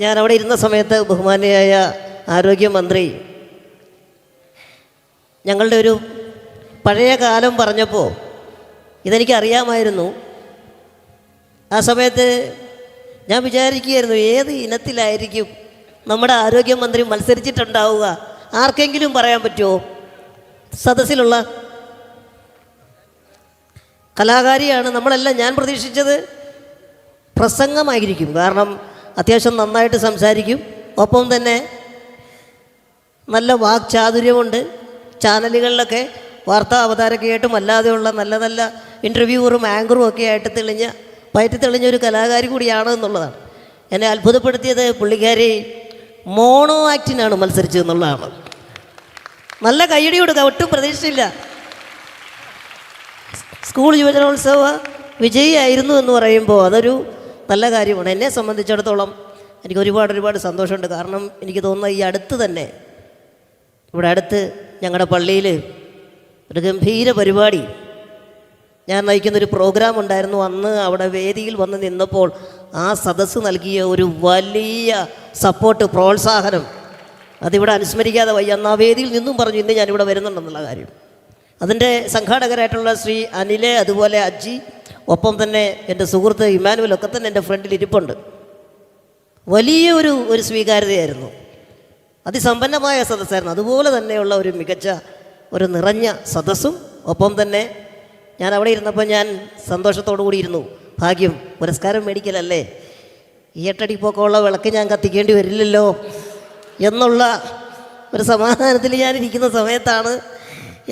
ഞാൻ അവിടെ ഇരുന്ന സമയത്ത് ബഹുമാനിയായ ആരോഗ്യമന്ത്രി ഞങ്ങളുടെ ഒരു പഴയ കാലം പറഞ്ഞപ്പോൾ ഇതെനിക്ക് അറിയാമായിരുന്നു ആ സമയത്ത് ഞാൻ വിചാരിക്കുകയായിരുന്നു ഏത് ഇനത്തിലായിരിക്കും നമ്മുടെ ആരോഗ്യമന്ത്രി മത്സരിച്ചിട്ടുണ്ടാവുക? ആർക്കെങ്കിലും പറയാൻ പറ്റുമോ? സദസ്സിലുള്ള കലാകാരിയാണ് നമ്മളെല്ലാം. ഞാൻ പ്രതീക്ഷിച്ചത് പ്രസംഗമായിരിക്കും. കാരണം അത്യാവശ്യം നന്നായിട്ട് സംസാരിക്കും. ഒപ്പം തന്നെ നല്ല വാക്ചാതുര്യമുണ്ട്. ചാനലുകളിലൊക്കെ വാർത്താ അവതാരകയായിട്ടും അല്ലാതെയുള്ള നല്ല നല്ല ഇന്റർവ്യൂവറും ആങ്കറും ഒക്കെ ആയിട്ട് തെളിഞ്ഞ പയറ്റി തെളിഞ്ഞ ഒരു കലാകാരി കൂടിയാണ് എന്നുള്ളതാണ്. എന്നെ അത്ഭുതപ്പെടുത്തിയത് പുള്ളിക്കാരി മോണോ ആക്ടിനാണ് മത്സരിച്ചത് എന്നുള്ളതാണ്. നല്ല കയ്യടി കൊടുക്കുക ഒട്ടും പ്രതീക്ഷയില്ല സ്കൂൾ യുവജനോത്സവ വിജയിയായിരുന്നു എന്ന് പറയുമ്പോൾ അതൊരു നല്ല കാര്യമാണ്. എന്നെ സംബന്ധിച്ചിടത്തോളം എനിക്ക് ഒരുപാട് ഒരുപാട് സന്തോഷമുണ്ട്. കാരണം എനിക്ക് തോന്നുന്നു ഈ അടുത്ത് തന്നെ ഇവിടെ അടുത്ത് ഞങ്ങളുടെ പള്ളിയിൽ ഒരു ഗംഭീര പരിപാടി. ഞാൻ നയിക്കുന്നൊരു പ്രോഗ്രാം ഉണ്ടായിരുന്നു. അന്ന് അവിടെ വേദിയിൽ വന്ന് നിന്നപ്പോൾ ആ സദസ്സ് നൽകിയ ഒരു വലിയ സപ്പോർട്ട് പ്രോത്സാഹനം അതിവിടെ അനുസ്മരിക്കാതെ വയ്യ. അന്ന് ആ വേദിയിൽ നിന്നും പറഞ്ഞു ഇന്ന് ഞാനിവിടെ വരുന്നുണ്ടെന്നുള്ള കാര്യം. അതിന്റെ സംഘാടകരായിട്ടുള്ള ശ്രീ അനിലെ അതുപോലെ അജ്ജി ഒപ്പം തന്നെ എന്റെ സുഹൃത്ത് ഇമാനുവൽ ഒക്കെ തന്നെ എന്റെ ഫ്രണ്ടിൽ ഇരിപ്പുണ്ട്. വലിയ ഒരു ഒരു സ്വീകാര്യതയായിരുന്നു. അതിസമ്പന്നമായ സദസ്സായിരുന്നു. അതുപോലെ തന്നെയുള്ള ഒരു മികച്ച ഒരു നിറഞ്ഞ സദസ്സും. ഒപ്പം തന്നെ ഞാൻ അവിടെ ഇരുന്നപ്പോൾ ഞാൻ സന്തോഷത്തോടു കൂടി ഇരുന്നു. ഭാഗ്യം പുരസ്കാരം മേടിക്കലല്ലേ? ഈ എട്ടടി പൊക്കമുള്ള വിളക്ക് ഞാൻ കത്തിക്കേണ്ടി വരില്ലല്ലോ എന്നുള്ള ഒരു സമാധാനത്തിൽ ഞാൻ ഇരിക്കുന്ന സമയത്താണ്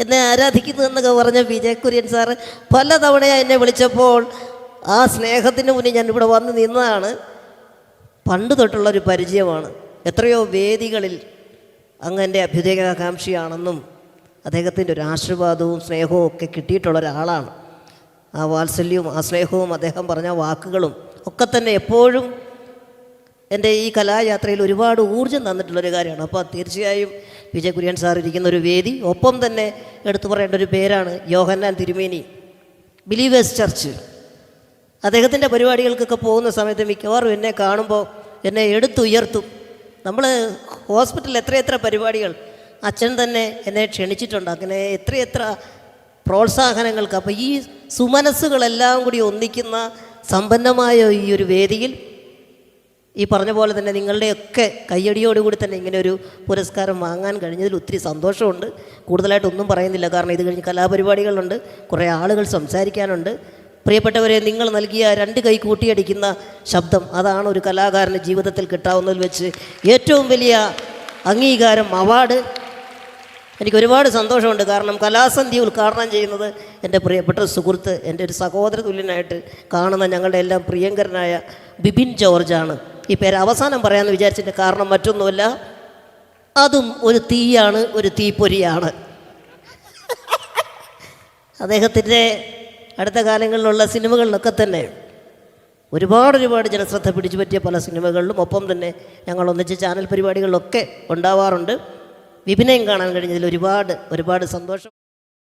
എന്നെ ആരാധിക്കുന്നു എന്നൊക്കെ പറഞ്ഞ വിജയ് കുര്യൻ സാറ് തവണയായി എന്നെ വിളിച്ചപ്പോൾ ആ സ്നേഹത്തിന് മുന്നിൽ ഞാൻ ഇവിടെ വന്ന് നിന്നതാണ്. പണ്ട് തൊട്ടുള്ളൊരു പരിചയമാണ്. എത്രയോ വേദികളിൽ അങ്ങ് എന്റെ അഭ്യുദയകാംക്ഷിയാണെന്നും അദ്ദേഹത്തിന്റെ ഒരു ആശീർവാദവും സ്നേഹവും ഒക്കെ കിട്ടിയിട്ടുള്ള ഒരാളാണ്. ആ വാത്സല്യവും ആ സ്നേഹവും അദ്ദേഹം പറഞ്ഞ വാക്കുകളും ഒക്കെ തന്നെ എപ്പോഴും എന്റെ ഈ കലായാത്രയിൽ ഒരുപാട് ഊർജം തന്നിട്ടുള്ളൊരു കാര്യമാണ്. അപ്പോൾ തീർച്ചയായും വിജയ് കുര്യൻ സാർ ഇരിക്കുന്ന ഒരു വേദി ഒപ്പം തന്നെ എടുത്തു പറയേണ്ട ഒരു പേരാണ് യോഹന്നാൻ തിരുമേനി ബിലീവേഴ്സ് ചർച്ച് അദ്ദേഹത്തിന്റെ പരിപാടികൾക്കൊക്കെ പോകുന്ന സമയത്ത് മിക്കവാറും എന്നെ കാണുമ്പോൾ എന്നെ എടുത്തുയർത്തും. നമ്മൾ ഹോസ്പിറ്റലിൽ എത്രയെത്ര പരിപാടികൾ അച്ഛൻ തന്നെ എന്നെ ക്ഷണിച്ചിട്ടുണ്ട്. അങ്ങനെ എത്രയെത്ര പ്രോത്സാഹനങ്ങൾക്ക് അപ്പോൾ ഈ സുമനസ്സുകളെല്ലാം കൂടി ഒന്നിക്കുന്ന സമ്പന്നമായ ഈ ഒരു വേദിയിൽ ഈ പറഞ്ഞ പോലെ തന്നെ നിങ്ങളുടെയൊക്കെ കയ്യടിയോടുകൂടി തന്നെ ഇങ്ങനെ ഒരു പുരസ്കാരം വാങ്ങാൻ കഴിഞ്ഞതിൽ ഒത്തിരി സന്തോഷമുണ്ട്. കൂടുതലായിട്ടൊന്നും പറയുന്നില്ല. കാരണം ഇത് കഴിഞ്ഞ് കലാപരിപാടികളുണ്ട്. കുറേ ആളുകൾ സംസാരിക്കാനുണ്ട്. പ്രിയപ്പെട്ടവരെ നിങ്ങൾ നൽകിയ രണ്ട് കൈ കൂട്ടിയടിക്കുന്ന ശബ്ദം അതാണ് ഒരു കലാകാരന് ജീവിതത്തിൽ കിട്ടാവുന്നതിൽ വെച്ച് ഏറ്റവും വലിയ അംഗീകാരം അവാർഡ്. എനിക്ക് ഒരുപാട് സന്തോഷമുണ്ട്. കാരണം കലാസന്ധി ഉദ്ഘാടനം ചെയ്യുന്നത് എന്റെ പ്രിയപ്പെട്ട സുഹൃത്ത് എന്റെ ഒരു സഹോദര തുല്യനായിട്ട് കാണുന്ന ഞങ്ങളുടെ എല്ലാം പ്രിയങ്കരനായ ബിപിൻ ജോർജാണ്. ഈ പേര് അവസാനം പറയാമെന്ന് വിചാരിച്ചതിന്റെ കാരണം മറ്റൊന്നുമല്ല. അതും ഒരു തീയാണ് ഒരു തീപ്പൊരിയാണ്. അദ്ദേഹത്തിന്റെ അടുത്ത കാലങ്ങളിലുള്ള സിനിമകളിലൊക്കെ തന്നെ ഒരുപാട് ഒരുപാട് ജനശ്രദ്ധ പിടിച്ചു പറ്റിയ പല സിനിമകളിലും ഒപ്പം തന്നെ ഞങ്ങൾ ഒന്നിച്ച് ചാനൽ പരിപാടികളിലൊക്കെ ഉണ്ടാവാറുണ്ട്. വിഭിനയം കാണാൻ കഴിഞ്ഞതിൽ ഒരുപാട് ഒരുപാട് സന്തോഷം.